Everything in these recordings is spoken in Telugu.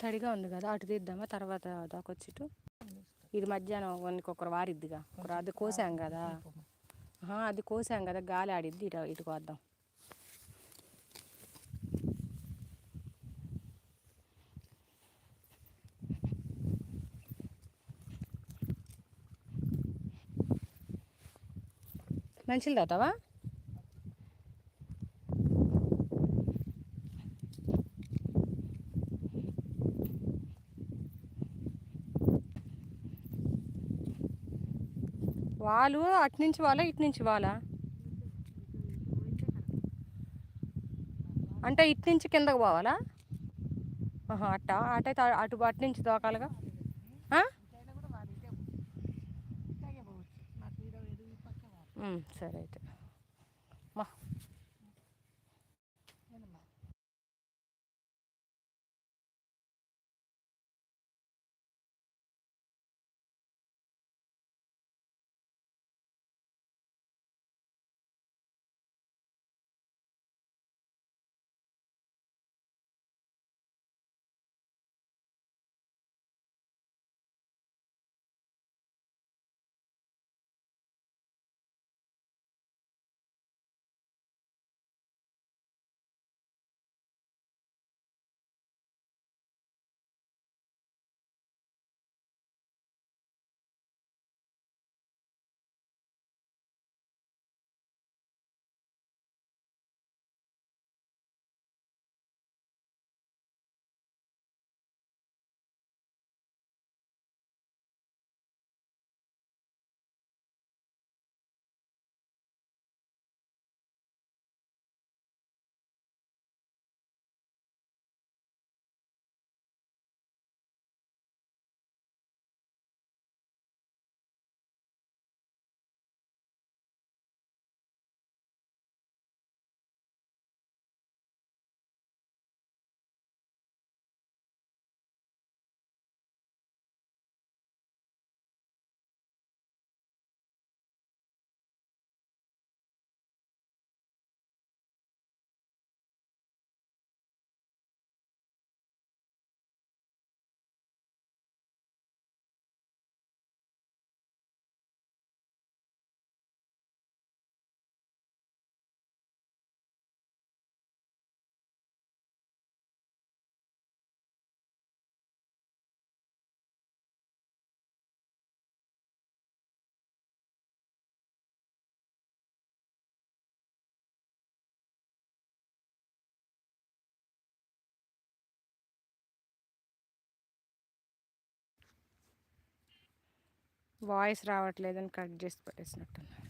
తడిగా ఉంది కదా అటు తీద్దామా తర్వాత దాకొచ్చిట్టు ఇది మధ్యాహ్నం కొన్ని ఒకరు వారిద్దిగా. ఒకరు అది కోసాం కదా. అది కోసాం కదా గాలి ఆడిద్ది ఇటు ఇటు కోద్దాం. మంచిలు తాతావా వాళ్ళు అటు నుంచి వాళ్ళ ఇటు నుంచి వాళ్ళ? అంటే ఇటు నుంచి కిందకు పోవాలా? ఆహా, అట్ట? అటైతే అటు అటు నుంచి? ఉమ్, సరే అయితే. వాయిస్ రావట్లేదని కట్ చేసి పెట్టేసినట్టున్నారు.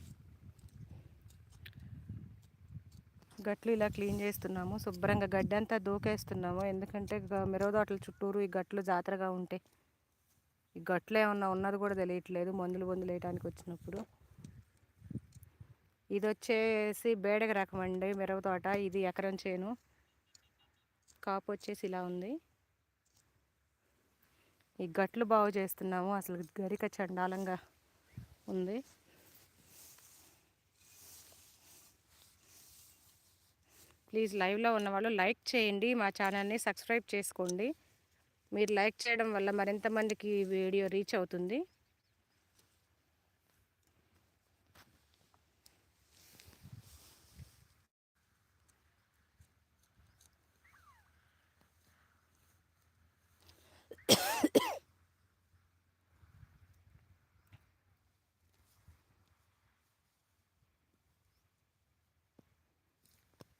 గట్లు ఇలా క్లీన్ చేస్తున్నాము శుభ్రంగా గడ్డి అంతా దూకేస్తున్నాము. ఎందుకంటే గ- మిరవదోటల చుట్టూరు ఈ గట్లు జాతరగా ఉంటే ఈ గట్లు ఏమన్నా ఉన్నది కూడా తెలియట్లేదు మందులు మందులు వేయడానికి వచ్చినప్పుడు. ఇది వచ్చేసి బేడగ రకం అండి మిరవ తోట ఇది ఎకరం చేను. కాపు వచ్చేసి ఇలా ఉంది. ఈ గట్లు బాగు చేస్తున్నాము. అసలు గరిక చండాలంగా ఉంది. ప్లీజ్ లైవ్లో ఉన్నవాళ్ళు లైక్ చేయండి. మా ఛానల్ని సబ్స్క్రైబ్ చేసుకోండి. మీరు లైక్ చేయడం వల్ల మరింత మందికి వీడియో రీచ్ అవుతుంది.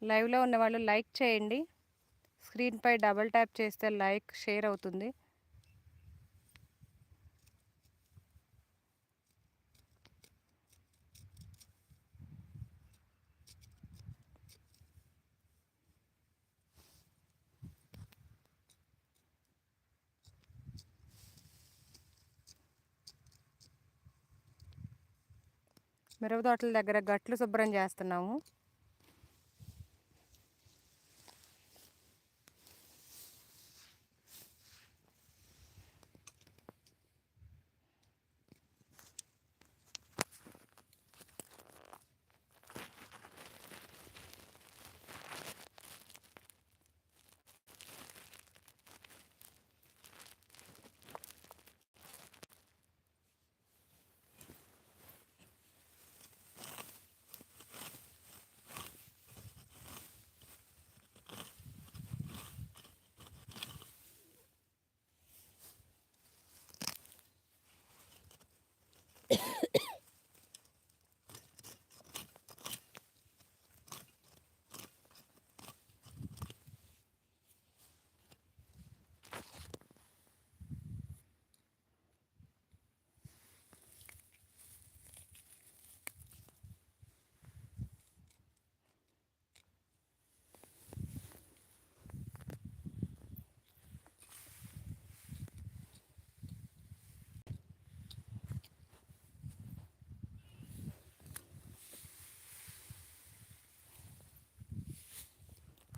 లైవ్లో ఉన్న వాళ్ళు లైక్ చేయండి. స్క్రీన్పై డబుల్ ట్యాప్ చేస్తే లైక్ షేర్ అవుతుంది. మిరప తోటల దగ్గర గట్లు శుభ్రం చేస్తున్నాము.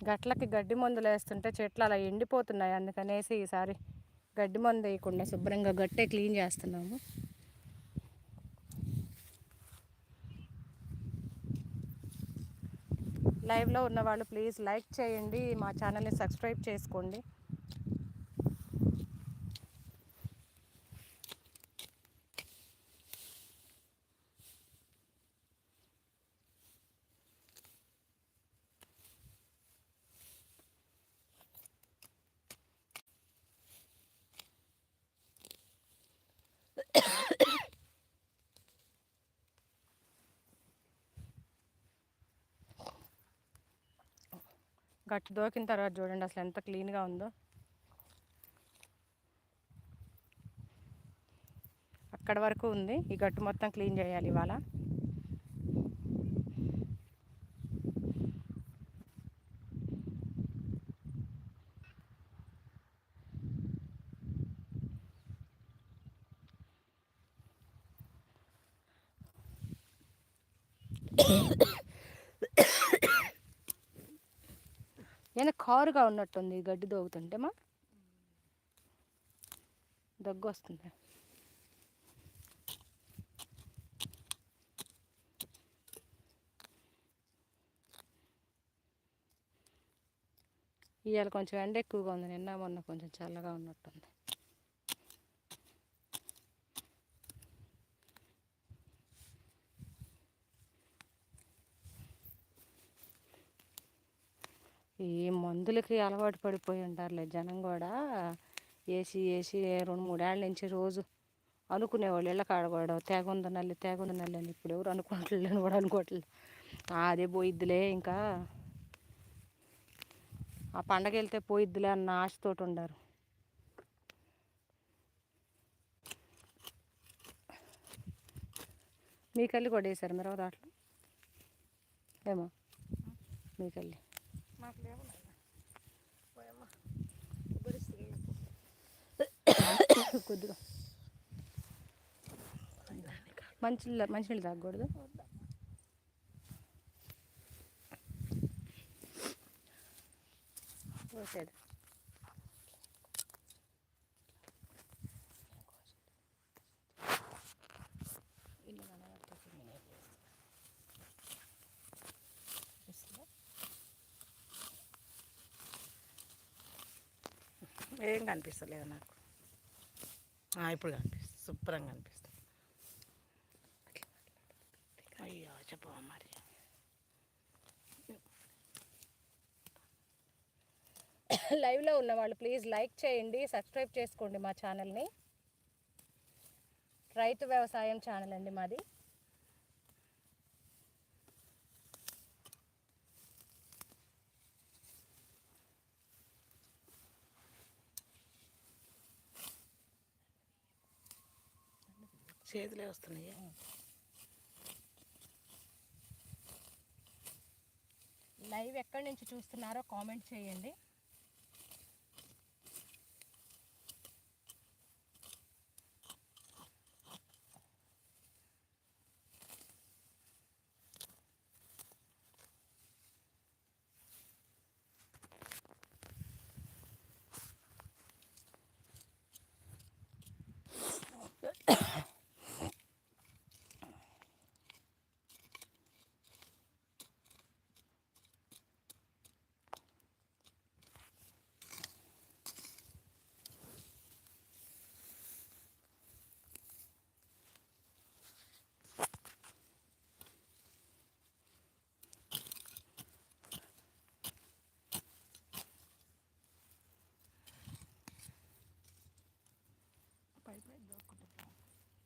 గట్లకి గడ్డి మందులు వేస్తుంటే చెట్లు అలా ఎండిపోతున్నాయి. అందుకనేసి ఈసారి గడ్డి మందు వేయకుండా శుభ్రంగా గట్టే క్లీన్ చేస్తున్నాము. లైవ్లో ఉన్న వాళ్ళు ప్లీజ్ లైక్ చేయండి. మా ఛానల్ని సబ్స్క్రైబ్ చేసుకోండి. గట్టు దోకిన తర్వాత చూడండి అసలు ఎంత క్లీన్గా ఉందో. అక్కడ వరకు ఉంది. ఈ గట్టు మొత్తం క్లీన్ చేయాలి ఇవాళ. కారుగా ఉన్నట్టుంది గడ్డి దోగుతుంటే మా. దగ్గు వస్తుంది ఇవాళ కొంచెం ఎండ ఎక్కువగా ఉంది. నిన్న మొన్న కొంచెం చల్లగా ఉన్నట్టుంది. ఈ మందులకి అలవాటు పడిపోయి ఉంటారులే జనం కూడా. వేసి వేసి రెండు మూడేళ్ళ నుంచి రోజు అనుకునేవాళ్ళు ఇళ్ళ కాడ కూడా తేగుంద నల్లి తేగుంద నల్లి అని. ఇప్పుడు ఎవరు అనుకోవట్లేదు కూడా అనుకోవట్లేదు. అదే పోయిద్దిలే ఇంకా. ఆ పండగ వెళ్తే పోయిద్దిలే అన్న ఆశతోటి ఉండారు. మీకల్లి కూడా వేసారు మిరవ దాంట్లో? ఏమో మీకల్లి మాకు లేవు నాయన పోయమ్మ కొద్దిగా. మంచి మంచినీళ్ళు తాగకూడదు పోసేది ఏం కనిపిస్తలేదు నాకు. ఇప్పుడు కనిపిస్తుంది. శుభ్రంగా కనిపిస్తుంది. అయ్యో చెప్పవా మరి. లైవ్లో ఉన్న వాళ్ళు ప్లీజ్ లైక్ చేయండి సబ్స్క్రైబ్ చేసుకోండి మా ఛానల్ని రైతు వ్యవసాయం ఛానల్ అండి మాది. చేతులే వస్తున్నాయి. లైవ్ ఎక్కడి నుంచి చూస్తున్నారో కామెంట్ చేయండి.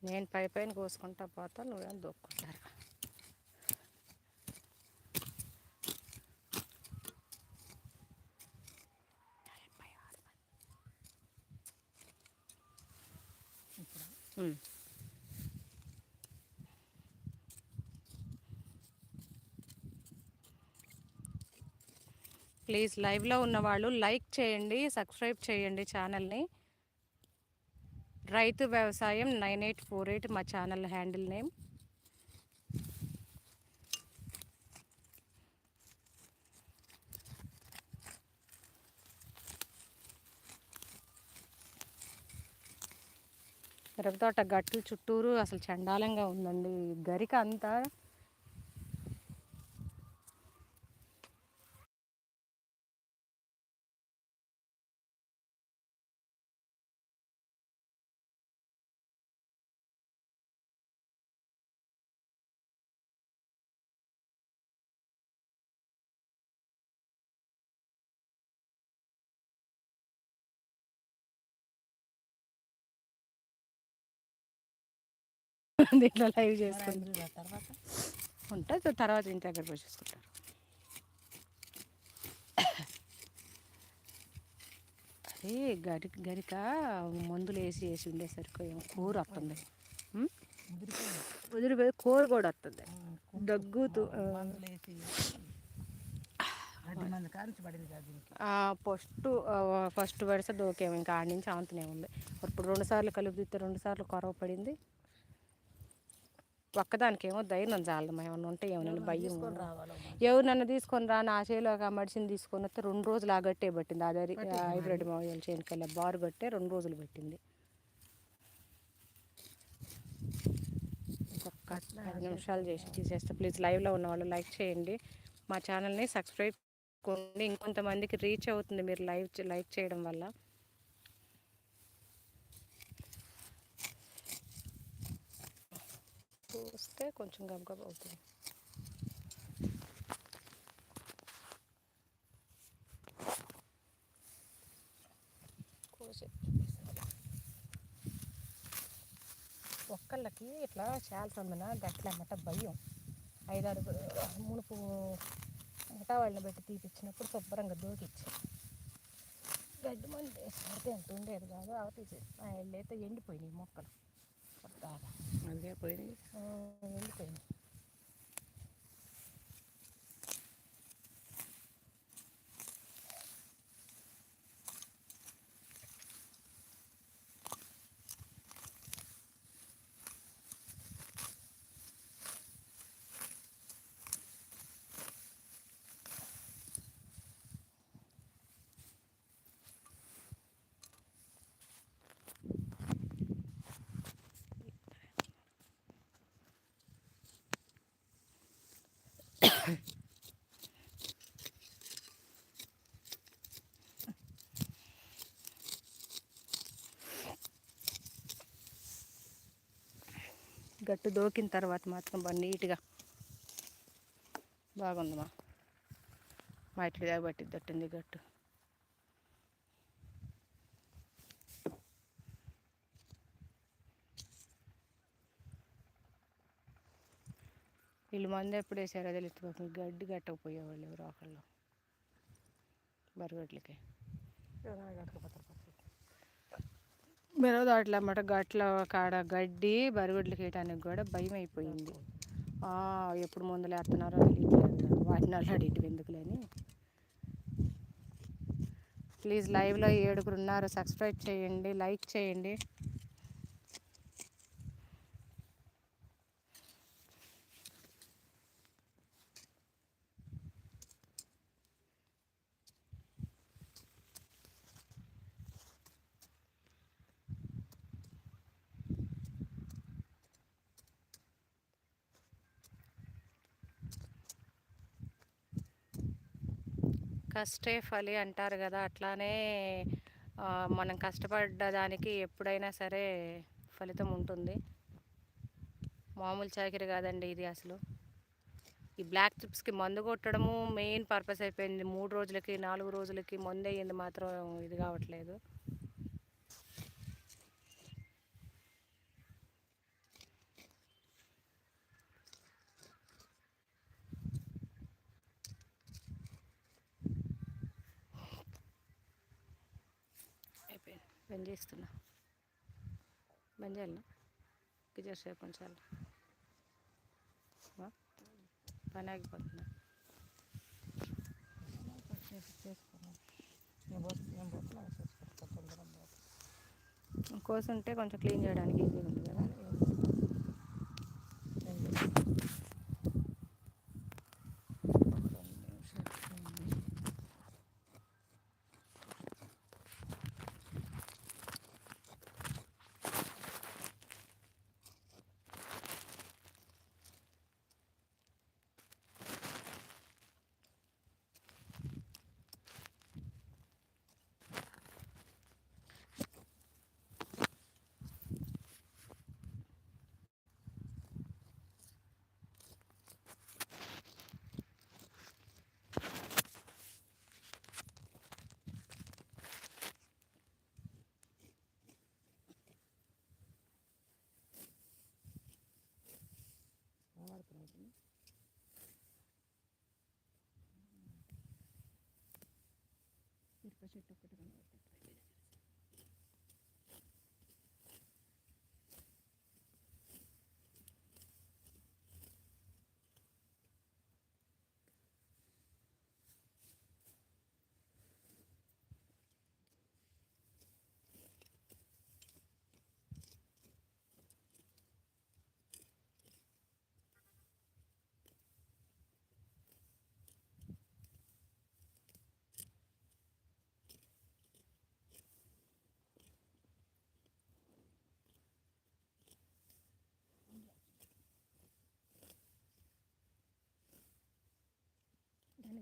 నేను పై పైన కోసుకుంటా పోతా నువ్వేం దొక్కుంటారు. ప్లీజ్ లైవ్లో ఉన్నవాళ్ళు లైక్ చేయండి సబ్స్క్రైబ్ చేయండి ఛానల్ని. రైతు వ్యవసాయం నైన్ ఎయిట్ ఫోర్ ఎయిట్ మా ఛానల్ హ్యాండిల్ నేమ్. మిరపతోట గట్టు చుట్టూరు అసలు చండాలంగా ఉందండి. గరిక అంతా దీంట్లో లైవ్ తర్వాత? ఉంటుంది తర్వాత ఇంటి దగ్గర పోయి చూసుకుంటారు. అదే గరి గరిక మందులు వేసి వేసి ఉండేసరికి ఏమో కూర వస్తుంది ముదిరిపోయి కూర కూడా వస్తుంది దగ్గుతూ ఫస్ట్ ఫస్ట్ వరుస దోకేమో ఇంకా ఆడి నుంచి ఆంతనే ఉంది. ఇప్పుడు రెండు సార్లు కలుపు తీస్తే రెండు సార్లు కొరవ పడింది. ఒక్కదానికేమో ధైర్యం చాలదు ఏమన్నా ఉంటే ఏమన్నా భయం. ఎవరు నన్ను తీసుకొని రా నా చేలో ఒక మడిసిని తీసుకొని వస్తే రెండు రోజులు ఆ గట్టే పట్టింది. అదే హైబ్రిడ్ మావిల్ చేనుకెళ్ళి బారు గట్టే రెండు రోజులు పట్టింది. ఇంకొక పది నిమిషాలు చేసి తీసేస్తే. ప్లీజ్ లైవ్లో ఉన్న వాళ్ళు లైక్ చేయండి. మా ఛానల్ని సబ్స్క్రైబ్ చేసుకోండి. ఇంకొంతమందికి రీచ్ అవుతుంది మీరు లైవ్ లైక్ చేయడం వల్ల. చూస్తే కొంచెం గబగబ అవుతుంది. ఒక్కళ్ళకి ఇట్లా చాలా సందున గట్లమ్మట భయం. ఐదారు మునుపు మిగతా వాళ్ళని పెట్టి తీపిచ్చినప్పుడు శుభ్రంగా దూకిచ్చి. గడ్డి మంది వేసినట్టు ఎంత ఉండేది కాదు అవ అయితే ఎండిపోయినాయి మొక్కలు. కొత్తగా అదే పోయింది ఆ, ఎండిపోయింది గట్టు దోకిన తర్వాత మాత్రం బాగా నీట్గా బాగుందమ్మా. మా ఇట్లా దాకా పట్టిద్దట్టుంది గట్టు. వీళ్ళు మంది ఎప్పుడు వేసారో తెలియదు గడ్డి కట్టకపోయేవాళ్ళు ఎవరు ఒకళ్ళు. బరగడ్లకి. మెరవ దాంట్లో అన్నమాట గట్ల కాడ గడ్డి బరుగుడ్లకి వేయడానికి కూడా భయం అయిపోయింది. ఎప్పుడు మందులు వేస్తున్నారో తెలియట్లేదు వాటిని అల్లాడి ఎందుకులేని ప్లీజ్ లైవ్లో ఏడుగురు ఉన్నారు. సబ్స్క్రైబ్ చేయండి లైక్ చేయండి. కష్టే ఫలి అంటారు కదా అట్లానే మనం కష్టపడ్డ దానికి ఎప్పుడైనా సరే ఫలితం ఉంటుంది. మామూలు చాకరీ కాదండి ఇది అసలు. ఈ బ్లాక్ చిప్స్కి మందు కొట్టడము మెయిన్ పర్పస్ అయిపోయింది. మూడు రోజులకి నాలుగు రోజులకి మందు అయ్యింది మాత్రం ఇది కావట్లేదు. పని చేస్తున్నా. బంద్ చేయాలనా కిజర్ సేపు ఉంచాలి. పని ఆగిపోతుందా. చేసుకున్నాను నేను కోసుంటే కొంచెం క్లీన్ చేయడానికి ఈజీగా ఉంది కదా నేను చేస్తాను. ఒక రెండు నిమిషాలు ఉంది. కనబడుతున్నది. మిరప చెట్టు ఒకటి కనబడుతుంది దానికి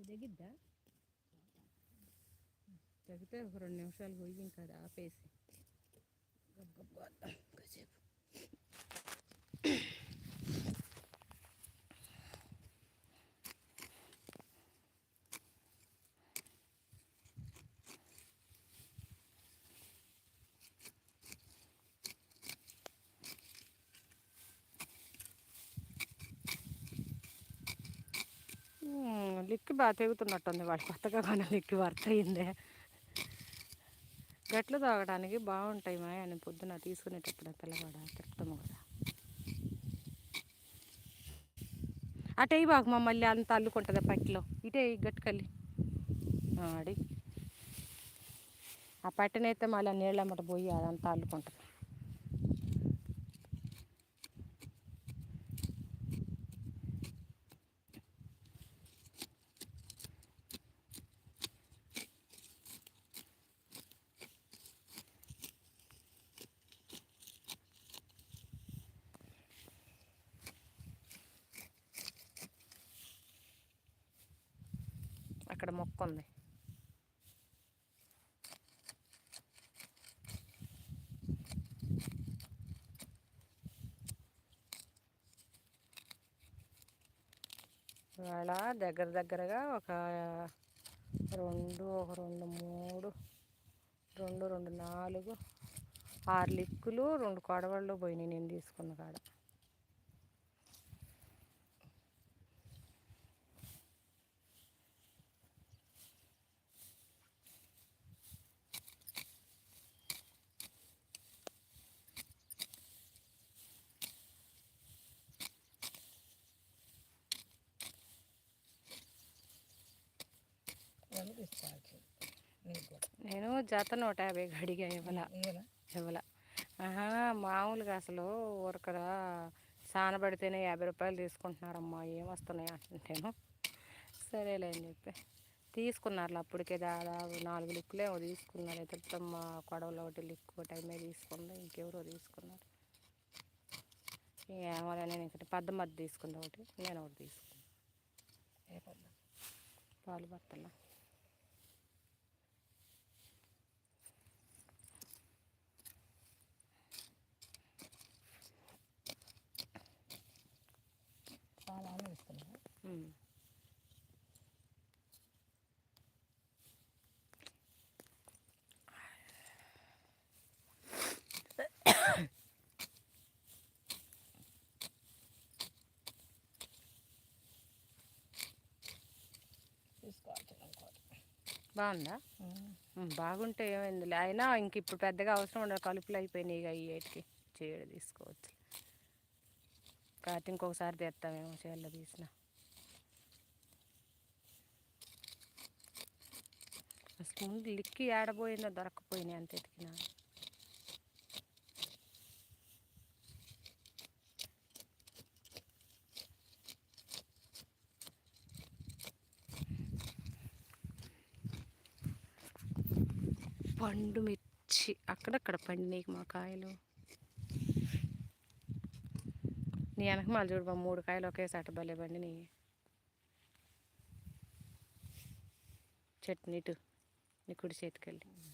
దిగిద్దా తగ్గితే ఒక రెండు నిమిషాలు పోయి ఇంకా అది ఆపేసి గబగబా కాసేపు మ్మ్, లిక్కి బాగా తెగుతున్నట్టుంది వాళ్ళు కొత్తగా కొన్న లిక్కి వర్త్ అయిందే గట్లు తాగడానికి బాగుంటాయి మా అని పొద్దున తీసుకునేటప్పుడు పిల్లవాడ తిరుపతమ్మ కదా. అటే బాగు మా మళ్ళీ అంత అల్లుకుంటుంది పట్టిలో. ఇటే గట్టుకల్లి. ఆడి. ఆ పట్టినైతే మళ్ళీ నీళ్ళమ్మట పోయి అదంతా అల్లుకుంటుంది. అక్కడ మొక్క ఉంది. ఇవాళ దగ్గర దగ్గరగా ఒక రెండు ఒక రెండు మూడు రెండు రెండు నాలుగు ఆరు లిక్కులు రెండు కొడవళ్ళు పోయినాయి నేను తీసుకున్న కాడ ఎంత ఇస్తాను నీకు కూడా జత నూట యాభై అడిగా ఇవ్వాల. ఆహా మామూలుగా అసలు ఊరకరా సానబడితేనే యాభై రూపాయలు తీసుకుంటున్నారమ్మా ఏం వస్తున్నాయి అంటుంటేను. సరేలే అని చెప్పి తీసుకున్నారు అప్పటికే దాదాపు నాలుగు లిక్కులే తీసుకున్నారు. తిరుపతమ్మ కొడవలో ఒకటి లిక్కు అయిమే తీసుకుంది ఇంకెవరో తీసుకున్నారు. ఏమో నేను ఇక్కడ పద్దమద్ది తీసుకుంది ఒకటి నేను ఒకటి తీసుకున్నాను పాలు బత్తల చాలా ఇస్తున్నా ఉమ్. తీసుకోవచ్చు ఇంకోటి బాగుందా? బాగుంటే ఏమైందిలే. అయినా ఇంక ఇప్పుడు పెద్దగా అవసరం ఉండదు. కలుపులు అయిపోయినాయి ఇక ఈ ఏటికి. చేయడు తీసుకోవచ్చు. కాకపోతే ఇంకొకసారి తెస్తామేమో చేయాల తీసిన. స్పూన్ లిక్కి ఏడబోయిందో దొరకపోయినాయి అంత ఎతికినా. పండు మిర్చి అక్కడక్కడ పండినాయి మా కాయలు. నీ వెనక మళ్ళీ చూడు మూడు కాయలు ఒకేసారి భలే పండినాయి. చట్నీ ఇటు నీ కుడి చేతికి వెళ్ళి.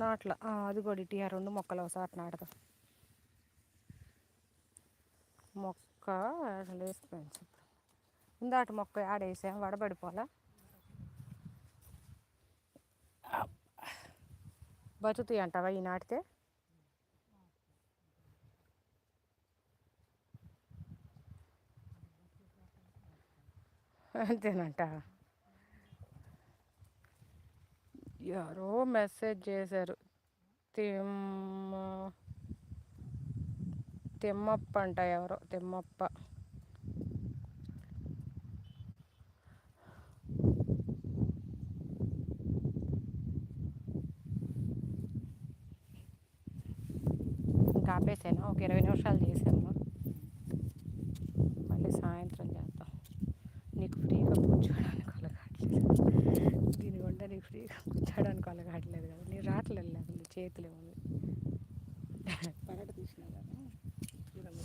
నాట్ల. అది కూడా ఇటు ఆ రెండు మొక్కలు ఒకసారి నాటదాం. మొక్క అసలు ఇప్పుడు ఇందాట మొక్క ఆడేసాం వడబడిపోలా బతుకుతాయి అంటావా ఈ నాటితే? అంతేనంట ఎవరో మెసేజ్ చేశారు. తిమ్మ తిమ్మప్ప అంట ఎవరో తిమ్మప్ప. ఇంకా ఆపేసాను. ఒక ఇరవై నిమిషాలు చేసాము మళ్ళీ సాయంత్రం చేస్తాను. కూర్చోడానికి అలగాట్లేదు కదా. నీ రావట్లేదు అసలు చేతులు ఏముంది పరట తీసినా కదా. చూడండి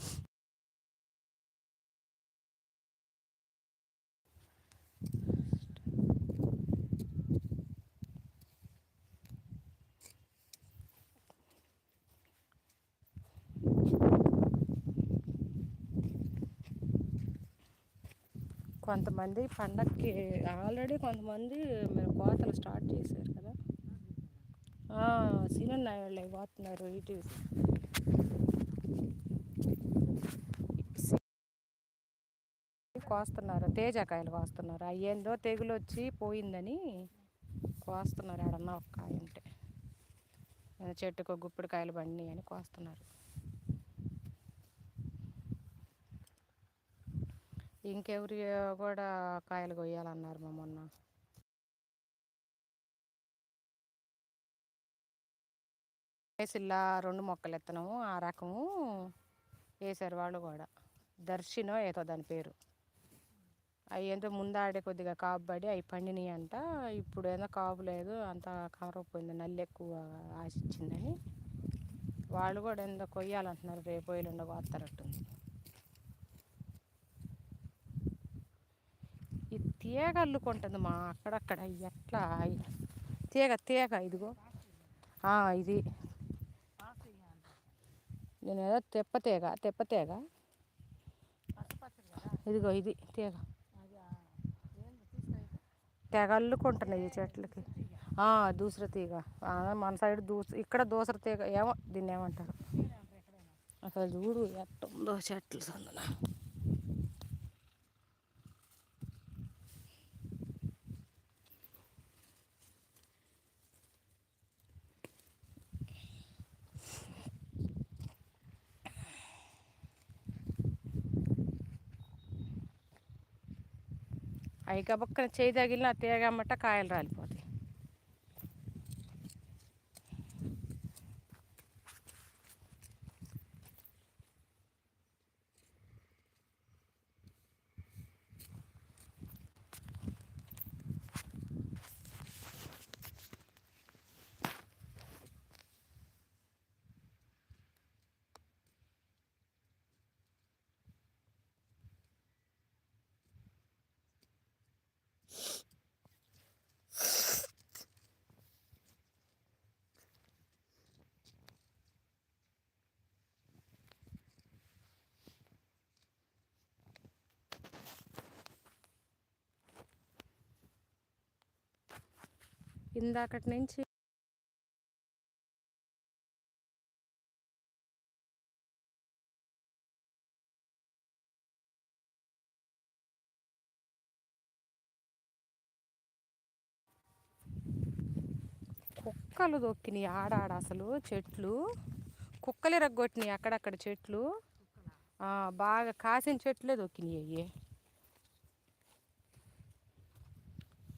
కొంతమంది పండక్కి ఆల్రెడీ కొంతమంది మీరు కోతలు స్టార్ట్ చేశారు. సీనన్న వాళ్ళు పోతున్నారు ఇటు కోస్తున్నారు తేజకాయలు కోస్తున్నారు. అయ్యేందో తెగులు వచ్చి పోయిందని కోస్తున్నారు ఆడన్నా ఒక కాయ ఉంటే. చెట్టుకు గుప్పిడికాయలు గుప్పిడి కాయలు అని కోస్తున్నారు. ఇంకెవరి కూడా కాయలు కొయ్యాలన్నారు మా మొన్న. ఇలా రెండు మొక్కలు ఎత్తనము ఆ రకము వేసారు వాళ్ళు కూడా. దర్శినో ఏదో దాని పేరు. అవి ఏంటో ముందాడే కొద్దిగా కాపు పడి అవి పండినాయి అంట ఇప్పుడు ఏదో కాపు లేదు అంత కమరపోయింది నల్లి ఎక్కువ ఆశించిందని. వాళ్ళు కూడా ఏందో కొయ్యాలంటున్నారు రేపు ఎల్లుండో కోస్తారట్టుంది ఈ తీగ అల్లుకుంటుంది మా అక్కడక్కడ ఎట్లా తీగ తీగ ఇదిగో. ఇది. నేను ఏదో తెప్ప తీగ తెప్ప ఇదిగో ఇది తీగ. తెగ అల్లుకుంటున్నాయి ఈ చెట్లకి. దూసర తీగ. మన సైడ్ దూస ఇక్కడ దూసర తీగ ఏమో దీన్ని ఏమంటారు అసలు చూడు ఎట్టుందో చెట్లు సందున. అవి గబక్కన చేయి తగిలిన తీగమ్మట కాయలు రాలిపోతాయి. ఇందాకటి నుంచి కుక్కలు దొక్కినాయి ఆడాడ అసలు చెట్లు. కుక్కలు రగ్గొట్టినాయి అక్కడక్కడ చెట్లు. బాగా కాసిన చెట్లే దొక్కినాయి అయ్యి నా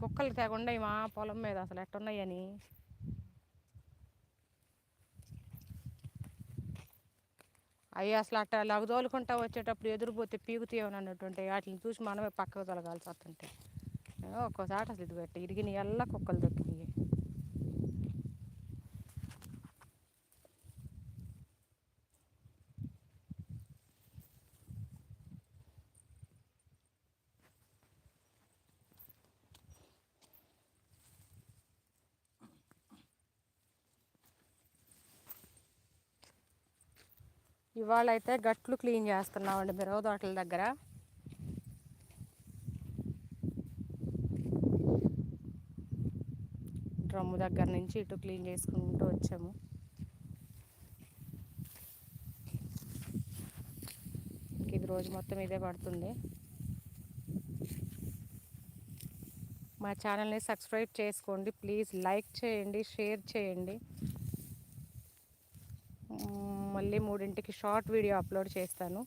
కుక్కలు తెగుండయి మా పొలం మీద అసలు ఎట్టున్నాయని అవి అసలు అట్ట లగదోలుకుంటా వచ్చేటప్పుడు ఎదురుపోతే పీకుతీయమని అన్నటువంటి వాటిని చూసి మనమే పక్కకు తొలగాల్సి వస్తుంటే. ఒక్కోసారి అసలు ఇది పెట్టి ఇరిగిన ఎల్లా కుక్కలు దొక్కినాయి. ఇవాళ అయితే గట్లు క్లీన్ చేస్తున్నామండి మిరవ తోటల దగ్గర. డ్రమ్ము దగ్గర నుంచి ఇటు క్లీన్ చేసుకుంటూ వచ్చాము. ఇది రోజు మొత్తం ఇదే పడుతుంది మా ఛానల్ని సబ్స్క్రైబ్ చేసుకోండి ప్లీజ్ లైక్ చేయండి షేర్ చేయండి. మళ్ళీ మూడింటికి షార్ట్ వీడియో అప్లోడ్ చేస్తాను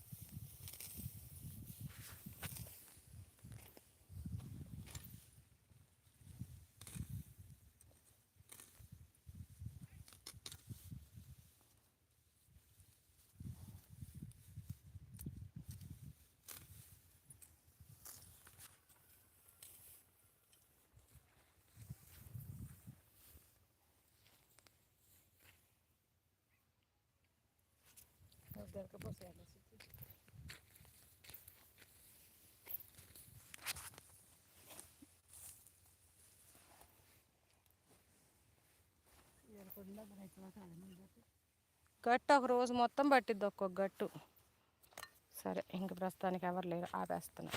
దొరకపోతే ఎరకుండా మన ఇట్లా కాలం గట్టు ఒక రోజు మొత్తం పట్టిద్ది ఒక్కొక్క గట్టు. సరే ఇంక ప్రస్తుతానికి ఎవరు లేరు ఆపేస్తున్నా.